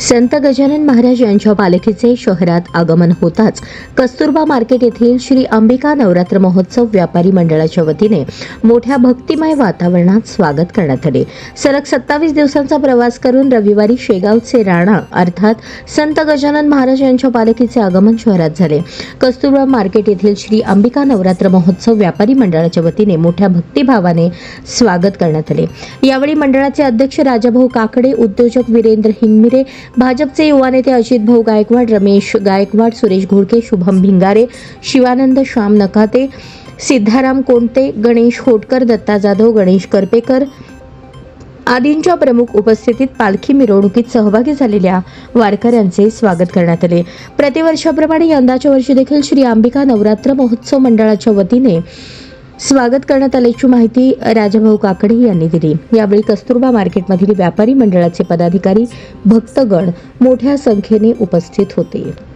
संत गजानन महाराज यांच्या पालखीचे शहरात आगमन होताच कस्तुरबा मार्केट येथील श्री अंबिका नवरात्र महोत्सव व्यापारी मंडळाच्या वतीने मोठ्या भक्तिमय वातावरणात स्वागत करण्यात आले. सलग सत्तावीस दिवसांचा प्रवास करून रविवारी शेगावचे राणा अर्थात संत गजानन महाराज यांच्या पालखीचे आगमन शहरात झाले. कस्तुरबा मार्केट येथील श्री अंबिका नवरात्र महोत्सव व्यापारी मंडळाच्या वतीने मोठ्या भक्तिभावाने स्वागत करण्यात आले. यावेळी मंडळाचे अध्यक्ष राजाभाऊ काकडे उद्योजक वीरेंद्र हिंगमिरे भाजपचे युवा नेते अजित भाऊ गायकवाड रमेश गायकवाड सुरेश घोडके शुभम भिंगारे शिवानंद श्याम नकाते सिद्धाराम कोणते गणेश होटकर दत्ता जाधव गणेश करपेकर आदींच्या प्रमुख उपस्थितीत पालखी मिरवणुकीत सहभागी झालेल्या वारकऱ्यांचे स्वागत करण्यात आले. प्रतिवर्षाप्रमाणे यंदाच्या वर्षी देखील श्री अंबिका नवरात्र महोत्सव मंडळाच्या वतीने स्वागत करण्यात आल्याची माहिती राजाभाऊ काकडे यांनी दिली. यावेळी कस्तुरबा मार्केटमधील व्यापारी मंडळाचे पदाधिकारी भक्तगण मोठ्या संख्येने उपस्थित होते.